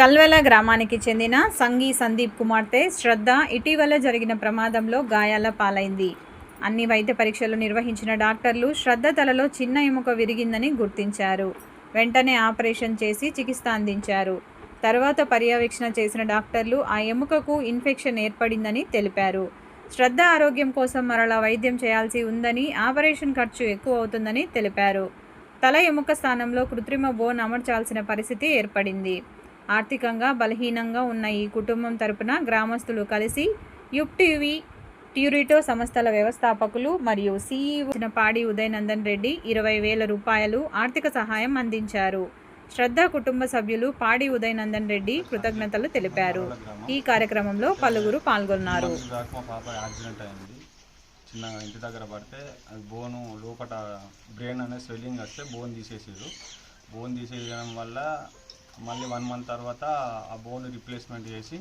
కల్వెల గ్రామానికి చెందిన సంగీ సందీప్ కుమార్తె శ్రద్ధ ఇటీవల జరిగిన ప్రమాదంలో గాయాల పాలైంది. అన్ని వైద్య పరీక్షలు నిర్వహించిన డాక్టర్లు శ్రద్ధ తలలో చిన్న ఎముక విరిగిందని గుర్తించారు. వెంటనే ఆపరేషన్ చేసి చికిత్స అందించారు. తర్వాత పర్యవేక్షణ చేసిన డాక్టర్లు ఆ ఎముకకు ఇన్ఫెక్షన్ ఏర్పడిందని తెలిపారు. శ్రద్ధ ఆరోగ్యం కోసం మరలా వైద్యం చేయాల్సి ఉందని ఆపరేషన్ ఖర్చు ఎక్కువ అవుతుందని తెలిపారు. తల ఎముక స్థానంలో కృత్రిమ బోన్ అమర్చాల్సిన పరిస్థితి ఏర్పడింది. ఆర్థికంగా బలహీనంగా ఉన్న ఈ కుటుంబం తరపున గ్రామస్తులు కలిసి యుప్టీవీ ట్యూరిటో సంస్థల వ్యవస్థాపకులు మరియు సీఈఓ పాడి ఉదయనందన్ రెడ్డి ఇరవై వేల రూపాయలు ఆర్థిక సహాయం అందించారు. శ్రద్ధ కుటుంబ సభ్యులు పాడి ఉదయనందన్ రెడ్డి కృతజ్ఞతలు తెలిపారు. ఈ కార్యక్రమంలో పలువురు పాల్గొన్నారు. చిన్న ఇంటి దగ్గర పడితే అది బోను లోపల బ్రెయిన్ అనే స్వెల్లింగ్ వస్తే బోన్ తీసేసారు. బోన్ తీసేయడం వల్ల మళ్ళీ వన్ మంత్ తర్వాత ఆ బోన్ రిప్లేస్మెంట్ చేసి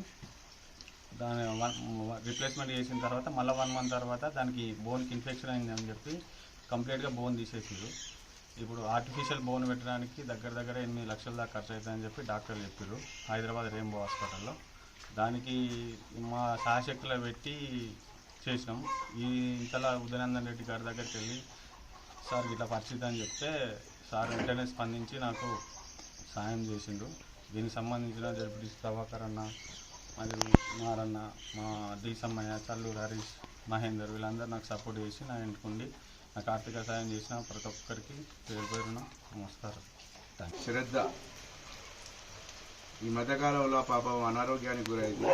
దాని వన్ రిప్లేస్మెంట్ చేసిన తర్వాత మళ్ళీ వన్ మంత్ తర్వాత దానికి బోన్కి ఇన్ఫెక్షన్ అయింది అని చెప్పి కంప్లీట్గా బోన్ తీసేసారు ఇప్పుడు ఆర్టిఫిషియల్ బోన్ పెట్టడానికి దగ్గర దగ్గర ఎనిమిది లక్షల దాకా ఖర్చు అవుతుందని చెప్పి డాక్టర్లు చెప్పారు హైదరాబాద్ రెయిన్బో హాస్పిటల్లో. దానికి మా శాశక్తిలో పెట్టి చేసినాం. ఈ ఇంతలా ఉదయనందన్ రెడ్డి గారి దగ్గరికి వెళ్ళి సార్ ఇట్లా పరిస్థితి అని చెప్తే సార్ వెంటనే స్పందించి నాకు సాయం చేసిండు. దీనికి సంబంధించిన జడ్పీ ప్రభాకర్ అన్న మరియు మారన్న మా దీసమ్మయ్య చల్లూరు హరీష్ మహేందర్ వీళ్ళందరూ నాకు సపోర్ట్ చేసి నా ఇంటికుండి నాకు ఆర్థిక సాయం చేసిన ప్రతి ఒక్కరికి పేరు పేరున నమస్కారం. శ్రద్ధ. ఈ మధ్యకాలంలో పాపం అనారోగ్యానికి గురైంది.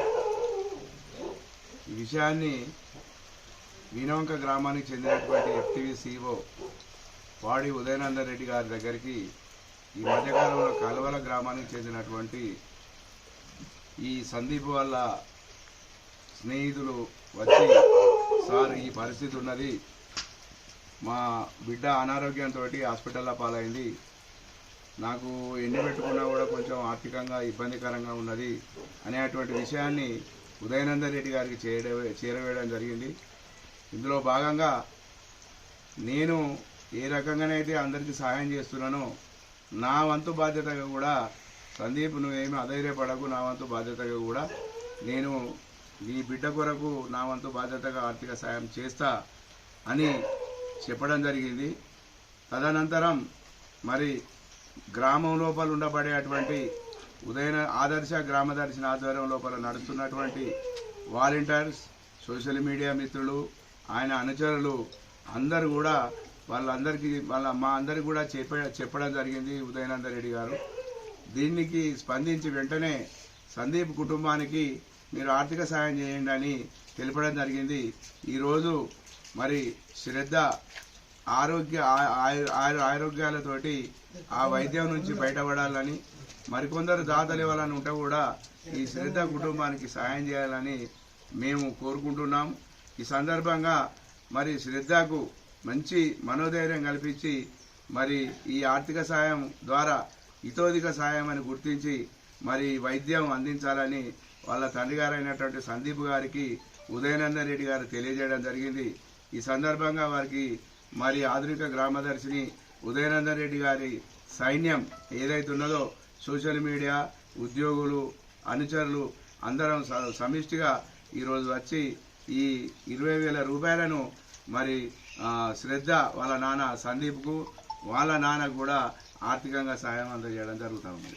ఈ విషయాన్ని వీనవంక గ్రామానికి చెందినటువంటి ఎఫ్టీవీ సీఓ వాడి ఉదయనందన్ రెడ్డి గారి దగ్గరికి ఈ మధ్యకాలంలో కాలువల గ్రామానికి చెందినటువంటి ఈ సందీప్ వాళ్ళ స్నేహితులు వచ్చి సార్ ఈ పరిస్థితి ఉన్నది. మా బిడ్డ అనారోగ్యంతో హాస్పిటల్లో పాలైంది. నాకు ఎన్ని పెట్టుకున్నా కూడా కొంచెం ఆర్థికంగా ఇబ్బందికరంగా ఉన్నది అనేటువంటి విషయాన్ని ఉదయనందన్ రెడ్డి గారికి చేర చేరవేయడం జరిగింది. ఇందులో భాగంగా నేను ఏ రకంగానైతే అందరికీ సహాయం చేస్తున్నానో నా వంతు బాధ్యతగా కూడా సందీప్ నువ్వేమి అధైర్యపడకు. నా వంతు బాధ్యతగా కూడా నేను నీ బిడ్డ కొరకు నా వంతు బాధ్యతగా ఆర్థిక సాయం చేస్తా అని చెప్పడం జరిగింది. తదనంతరం మరి గ్రామం లోపల ఉండబడేటువంటి ఉదయన ఆదర్శ గ్రామ దర్శన ఆధ్వర్యం లోపల నడుస్తున్నటువంటి వాలంటీర్స్ సోషల్ మీడియా మిత్రులు ఆయన అనుచరులు అందరూ కూడా వాళ్ళందరికీ వాళ్ళ మా అందరికి కూడా చెప్ప చెప్పడం జరిగింది ఉదయనందన్ రెడ్డి గారు. దీనికి స్పందించి వెంటనే సందీప్ కుటుంబానికి మీరు ఆర్థిక సాయం చేయండి అని తెలపడం జరిగింది. ఈరోజు మరి శ్రద్ధ ఆరోగ్య ఆయు- ఆరోగ్యాలతోటి ఆ వైద్యం నుంచి బయటపడాలని మరికొందరు దాతలు ఇవ్వాలని ఉంటే కూడా ఈ శ్రద్ధ కుటుంబానికి సాయం చేయాలని మేము కోరుకుంటున్నాం. ఈ సందర్భంగా మరి శ్రద్ధకు మంచి మనోధైర్యం కల్పించి మరి ఈ ఆర్థిక సాయం ద్వారా ఇతోధిక సాయం అని గుర్తించి మరి వైద్యం అందించాలని వాళ్ళ తండ్రి గారైనటువంటి సందీప్ గారికి ఉదయనందన్ రెడ్డి గారు తెలియజేయడం జరిగింది. ఈ సందర్భంగా వారికి మరి ఆధునిక గ్రామదర్శిని ఉదయనందన్ రెడ్డి గారి సైన్యం ఏదైతే ఉన్నదో సోషల్ మీడియా ఉద్యోగులు అనుచరులు అందరం స- సమిష్టిగా ఈరోజు వచ్చి ఈ ఇరవై వేల రూపాయలను మరి శ్రద్ధ వాళ్ళ నాన్న సందీప్కు వాళ్ళ నాన్నకు కూడా ఆర్థికంగా సాయం అందజేయడం జరుగుతూ ఉంది.